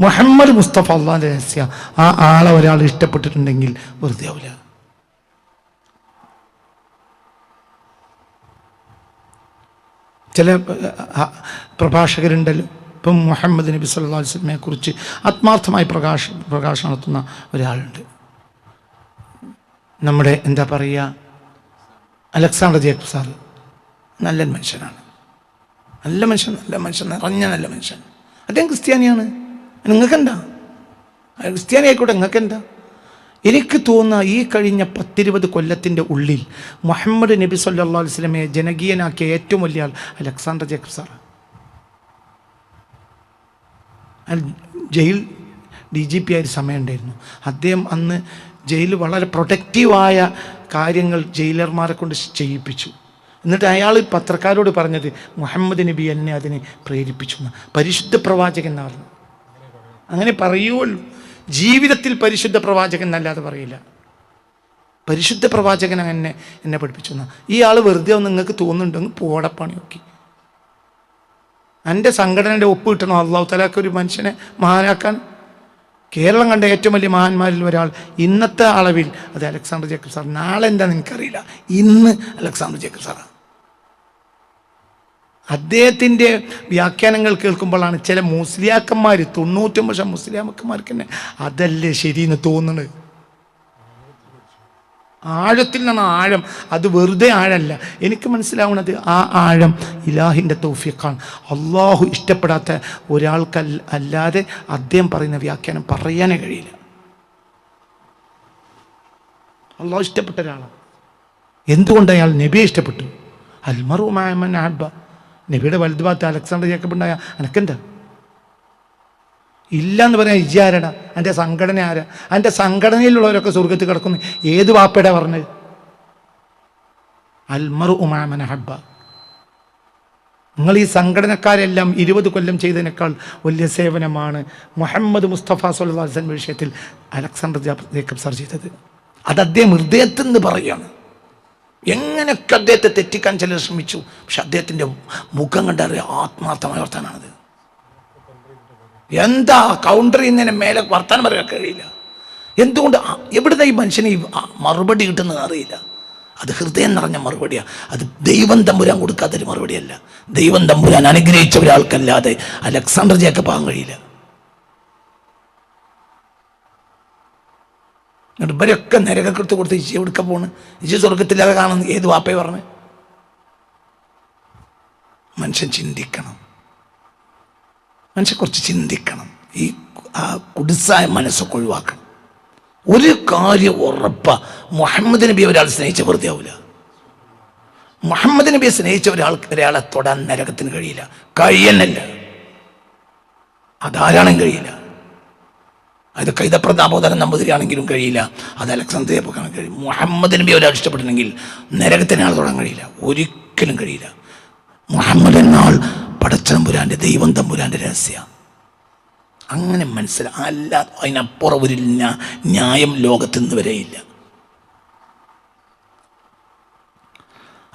മുഹമ്മദ് മുസ്തഫ അള്ളാഹിന്റെ രഹസ്യ. ആ ആളെ ഒരാൾ ഇഷ്ടപ്പെട്ടിട്ടുണ്ടെങ്കിൽ വെറുതെ ആവില്ല ചില പ്രഭാഷകരുണ്ടല്ലോ. ഇപ്പം മുഹമ്മദ് നബി സല്ലാ വസ്ലമയെ കുറിച്ച് ആത്മാർത്ഥമായി പ്രകാശ പ്രകാശനം നടത്തുന്ന ഒരാളുണ്ട്. നമ്മുടെ എന്താ പറയുക അലക്സാണ്ടർ ജേക്കബ് സാർ നല്ല മനുഷ്യനാണ്. നല്ല മനുഷ്യൻ നല്ല മനുഷ്യൻ നിറഞ്ഞ നല്ല മനുഷ്യൻ. അദ്ദേഹം ക്രിസ്ത്യാനിയാണ്. നിങ്ങൾക്കെന്താ? ക്രിസ്ത്യാനി ആയിക്കോട്ടെ നിങ്ങൾക്കെന്താ? എനിക്ക് തോന്നുന്ന ഈ കഴിഞ്ഞ പത്തിരുപത് കൊല്ലത്തിന്റെ ഉള്ളിൽ മുഹമ്മദ് നബി സല്ലാ വസ്ലമയെ ജനകീയനാക്കിയ ഏറ്റവും വലിയ ആൾ Alexander Jacob sir jail D G P ആയൊരു സമയമുണ്ടായിരുന്നു അദ്ദേഹം അന്ന് ജയിൽ വളരെ പ്രൊട്ടക്റ്റീവായ കാര്യങ്ങൾ ജയിലർമാരെ കൊണ്ട് ചെയ്യിപ്പിച്ചു. എന്നിട്ട് അയാൾ പത്രക്കാരോട് പറഞ്ഞത് മുഹമ്മദ് നബി എന്നെ അതിനെ പ്രേരിപ്പിച്ചു പരിശുദ്ധ പ്രവാചകൻ എന്നാ പറഞ്ഞു അങ്ങനെ പറയുള്ളൂ ജീവിതത്തിൽ പരിശുദ്ധ പ്രവാചകൻ എന്നല്ലാതെ പറയില്ല. പരിശുദ്ധ പ്രവാചകൻ അങ്ങനെ എന്നെ പഠിപ്പിച്ചു എന്നാ ഈ ആൾ വെറുതെ ഒന്ന് നിങ്ങൾക്ക് തോന്നുന്നുണ്ടെങ്കിൽ പോടപ്പണി നോക്കി എന്റെ സംഘടനയുടെ ഒപ്പ് കിട്ടണം? അള്ളാഹു തലാക്ക് ഒരു മനുഷ്യനെ മഹാനാക്കാൻ. കേരളം കണ്ട ഏറ്റവും വലിയ മഹാന്മാരിൽ ഒരാൾ. ഇന്നത്തെ അളവിൽ അത് അലക്സാണ്ടർ ജേക്കബ് സാർ. നാളെ എന്താ നിനക്കറിയില്ല ഇന്ന് അലക്സാണ്ടർ ജേക്കബ് സാറാണ്. അദ്ദേഹത്തിന്റെ വ്യാഖ്യാനങ്ങൾ കേൾക്കുമ്പോഴാണ് ചില മുസ്ലിയാക്കന്മാർ തൊണ്ണൂറ്റൊമ്പത് ശതം മുസ്ലിയാക്കന്മാർക്ക് തന്നെ അതല്ലേ ശരിയെന്ന് തോന്നുന്നത്? ആഴത്തിൽ നിന്നാണ് ആഴം. അത് വെറുതെ ആഴമല്ല. എനിക്ക് മനസ്സിലാവുന്നത് ആ ആഴം ഇലാഹിന്റെ തൗഫീഖാണ്. അള്ളാഹു ഇഷ്ടപ്പെടാത്ത ഒരാൾക്ക് അല്ലാതെ അദ്ദേഹം പറയുന്ന വ്യാഖ്യാനം പറയാനേ കഴിയില്ല. അള്ളാഹു ഇഷ്ടപ്പെട്ട ഒരാളാണ്. എന്തുകൊണ്ട് അയാൾ നബിയെ ഇഷ്ടപ്പെട്ടു? അൽമറു മാമൻ ആബ നബിയുടെ വലുത് ഭാഗത്ത് അലക്സാണ്ടർ ജേക്കബുണ്ടായ അനക്കെന്താ? ഇല്ല എന്ന് പറഞ്ഞാൽ ഇജാരടാ എന്റെ സംഘടന ആരാ? എന്റെ സംഘടനയിലുള്ളവരൊക്കെ സ്വർഗത്തിൽ കിടക്കുന്നു. ഏത് വാപ്പയുടെ പറഞ്ഞത്? അൽമറു ഉമാമന ഹബ്ബ നിങ്ങൾ ഈ സംഘടനക്കാരെല്ലാം ഇരുപത് കൊല്ലം ചെയ്തതിനേക്കാൾ വലിയ സേവനമാണ് മുഹമ്മദ് മുസ്തഫ സുല്ലാസൻ വിഷയത്തിൽ അലക്സാണ്ടർ ജേക്കബ് സാർ ചെയ്തത്. അത് അദ്ദേഹം ഹൃദയത്തിൽ നിന്ന് പറയുകയാണ് എങ്ങനെയൊക്കെ അദ്ദേഹത്തെ തെറ്റിക്കാൻ ചിലർ ശ്രമിച്ചു? പക്ഷെ അദ്ദേഹത്തിന്റെ മുഖം കണ്ടറിയാം ആത്മാർത്ഥമായ വർത്താനാണത്. എന്താ കൗണ്ടർ ചെയ്യുന്നതിന് മേലെ വർത്താനം പറയാൻ കഴിയില്ല. എന്തുകൊണ്ട് എവിടെ എവിടുന്ന ഈ മനുഷ്യന് ഈ മറുപടി കിട്ടുന്നത് അറിയില്ല. അത് ഹൃദയം നിറഞ്ഞ മറുപടിയാണ് അത് ദൈവം തമ്പുരാൻ കൊടുക്കാത്തൊരു മറുപടിയല്ല. ദൈവം തമ്പുരാൻ അനുഗ്രഹിച്ച ഒരാൾക്കല്ലാതെ അലക്സാണ്ടർ ജേക്കബ് ആകാൻ കഴിയില്ല. എന്നിട്ട് ഇവരൊക്കെ നരകക്കെടുത്ത് കൊടുത്ത് ഇച്ചി എവിടുക്ക പോണ്. ഇച്ചി സ്വർഗത്തില്ലാതെ കാണുന്നു ഏത് വാപ്പയെ പറഞ്ഞു? മനുഷ്യൻ ചിന്തിക്കണം. മനുഷ്യൻ കുറച്ച് ചിന്തിക്കണം. ഈ ആ കുടിസായ മനസ്സൊക്കെ ഒഴിവാക്കണം. ഒരു കാര്യം ഉറപ്പ. മുഹമ്മദ് നബി ഒരാൾ സ്നേഹിച്ച വെറുതെ ആവില്ല മുഹമ്മദ് നബിയെ സ്നേഹിച്ച ഒരാൾ ഒരാളെ തൊടാൻ നരകത്തിന് കഴിയില്ല. കഴിയന്നല്ല അതാരാണെങ്കിലും കഴിയില്ല. അത് കൈതപ്രതാപോധരൻ നമ്പൂതിരിയാണെങ്കിലും കഴിയില്ല. അത് അലക്സാന്ദ്രിയെ പോകാൻ കഴിയും. മുഹമ്മദ് നബി ഒരാൾ ഇഷ്ടപ്പെട്ടിട്ടുണ്ടെങ്കിൽ നരകത്തിന് ആൾ തുടങ്ങാൻ കഴിയില്ല. ഒരിക്കലും കഴിയില്ല. മുഹമ്മദ് എന്നാൾ പടച്ചതമ്പുരാന്റെ ദൈവം തമ്പുരാന്റെ രഹസ്യ. അങ്ങനെ മനസ്സിലാ അല്ല അതിനപ്പുറം ഒരു ന്യായം ലോകത്ത് നിന്ന് വരെയില്ല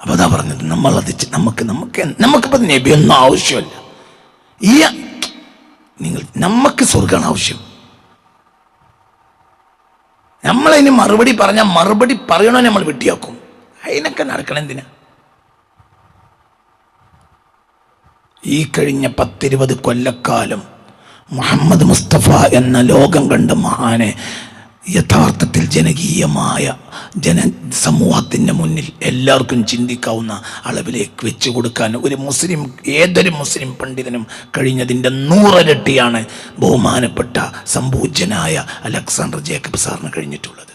അപ്പോൾ അതാ പറഞ്ഞത് നമ്മൾ അത് നമുക്ക് നമുക്ക് നമുക്കിപ്പോൾ നബിയൊന്നും ആവശ്യമല്ല. ഈ നിങ്ങൾ നമുക്ക് സ്വർഗമാണ് ആവശ്യം. നമ്മളതിന് മറുപടി പറഞ്ഞാൽ മറുപടി പറയണോ നമ്മൾ വെട്ടിയാക്കും അതിനൊക്കെ നടക്കണം എന്തിനാ? ഈ കഴിഞ്ഞ പത്തിരുപത് കൊല്ലക്കാലം മുഹമ്മദ് മുസ്തഫ എന്ന ലോകം കണ്ട മഹാനെ യഥാർത്ഥത്തിൽ ജനകീയമായ ജന സമൂഹത്തിന്റെ മുന്നിൽ എല്ലാവർക്കും ചിന്തിക്കാവുന്ന അളവിലേക്ക് വെച്ചു കൊടുക്കാൻ ഒരു മുസ്ലിം ഏതൊരു മുസ്ലിം പണ്ഡിതനും കഴിഞ്ഞതിന്റെ നൂറരട്ടിയാണ് ബഹുമാനപ്പെട്ട സംപൂജ്യനായ അലക്സാണ്ടർ ജേക്കബ് സാറിന് കഴിഞ്ഞിട്ടുള്ളത്.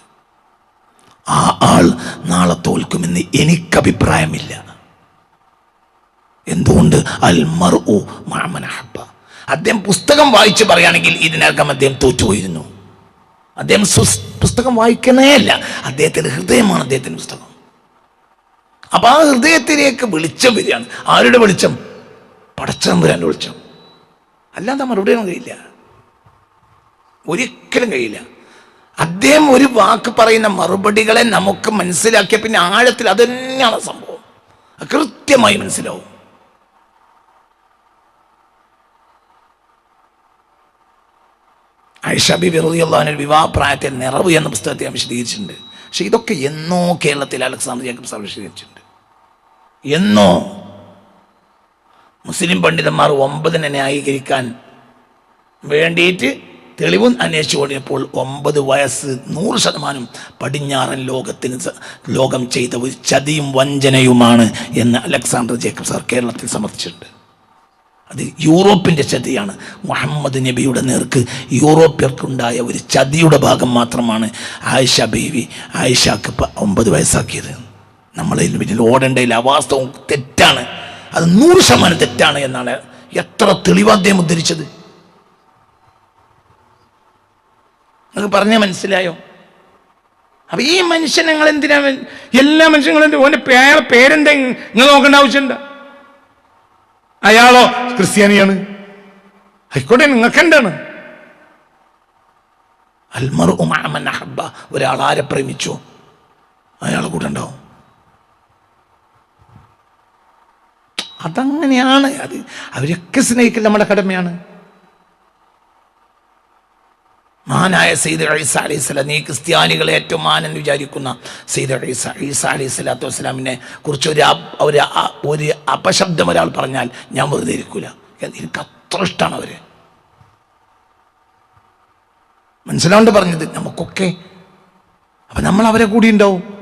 നാളെ തോൽക്കുമെന്ന് എനിക്കഭിപ്രായമില്ല. എന്തുകൊണ്ട്? അൽ മഅമൻ അഹബ്ബ അദ്ദേഹം പുസ്തകം വായിച്ച് പറയുകയാണെങ്കിൽ ഇതിനകം അദ്ദേഹം തോറ്റുപോയിരുന്നു. അദ്ദേഹം പുസ്തകം വായിക്കുന്നേ അല്ല അദ്ദേഹത്തിന്റെ ഹൃദയമാണ് അദ്ദേഹത്തിന്റെ പുസ്തകം. അപ്പൊ ആ ഹൃദയത്തിലേക്ക് വെളിച്ചം വരികയാണ്. ആരുടെ വെളിച്ചം? പടച്ചതമ്പുരാന്റെ വെളിച്ചം. അല്ലാതെ മറുപടി കഴിയില്ല. ഒരിക്കലും കഴിയില്ല. അദ്ദേഹം ഒരു വാക്ക് പറയുന്ന മറുപടികളെ നമുക്ക് മനസ്സിലാക്കിയ പിന്നെ ആഴത്തിൽ അത് തന്നെയാണ് സംഭവം കൃത്യമായി മനസ്സിലാവും. ഐഷബി ബിബി ഒരു വിവാഹപ്രായത്തെ നിറവ് എന്ന പുസ്തകത്തെ ഞാൻ വിശദീകരിച്ചിട്ടുണ്ട്. പക്ഷെ ഇതൊക്കെ എന്നോ കേരളത്തിൽ അലക്സാണ്ടർ ജേക്കബ് സാർ വിശദീകരിച്ചിട്ടുണ്ട്. എന്നോ മുസ്ലിം പണ്ഡിതന്മാർ ഒമ്പതിനെ ന്യായീകരിക്കാൻ വേണ്ടിയിട്ട് തെളിവും അന്വേഷിച്ചു കൊണ്ടിരുന്നപ്പോൾ ഒമ്പത് വയസ്സ് നൂറ് ശതമാനം പടിഞ്ഞാറൻ ലോകത്തിന് ലോകം ചെയ്ത ഒരു ചതിയും വഞ്ചനയുമാണ് എന്ന് അലക്സാണ്ടർ ജേക്കബ് സാർ കേരളത്തിൽ സമർത്ഥിച്ചിട്ടുണ്ട്. അത് യൂറോപ്പിന്റെ ചതിയാണ്. മുഹമ്മദ് നബിയുടെ നേർക്ക് യൂറോപ്യർക്കുണ്ടായ ഒരു ചതിയുടെ ഭാഗം മാത്രമാണ് ആയിഷ ബീവി ആയിഷക്ക് ഒമ്പത് വയസ്സാക്കിയത്. നമ്മളതിൽ പിന്നിൽ ഓടേണ്ടതിൽ അവാസ്തവം തെറ്റാണ്. അത് നൂറ് ശതമാനം തെറ്റാണ് എന്നാണ് എത്ര തെളിവ് അദ്ദേഹം ഉദ്ധരിച്ചത്. നിങ്ങൾക്ക് പറഞ്ഞാൽ മനസ്സിലായോ? അപ്പൊ ഈ മനുഷ്യൻ നിങ്ങൾ എന്തിനാ എല്ലാ മനുഷ്യങ്ങളും ഓന്റെ പേ- അയാളെ പേരെന്താ നിങ്ങൾ നോക്കേണ്ട ആവശ്യമുണ്ട് അയാളോ ക്രിസ്ത്യാനിയാണ്. ആയിക്കോട്ടെ നിങ്ങൾക്ക് എന്താണ്? അൽമർ ഉമാമൻ ഒരാൾ ആരെ പ്രേമിച്ചു? അയാളെ കൂടെ ഉണ്ടാവും. അതങ്ങനെയാണ് അത്. അവരൊക്കെ സ്നേഹിക്കൽ നമ്മുടെ കടമയാണ്. മാനായ സെയ്ദ് ഈസ അലൈഹി നീ ക്രിസ്ത്യാനികളെ ഏറ്റവും മാനെന്ന് വിചാരിക്കുന്ന സെയ്ദ് ഈസ ഈസ അലൈഹി സ്വലാത്തു വസ്സലാമിനെ കുറിച്ച് ഒരു ഒരു ഒരു അപശബ്ദം ഒരാൾ പറഞ്ഞാൽ ഞാൻ വെറുതെ ഇരിക്കൂല. എനിക്ക് അത്ര ഇഷ്ടമാണ് അവർ. മനസ്സിലാണ്ട് പറഞ്ഞത്? നമുക്കൊക്കെ. അപ്പം നമ്മൾ അവരെ കൂടി ഉണ്ടാവും.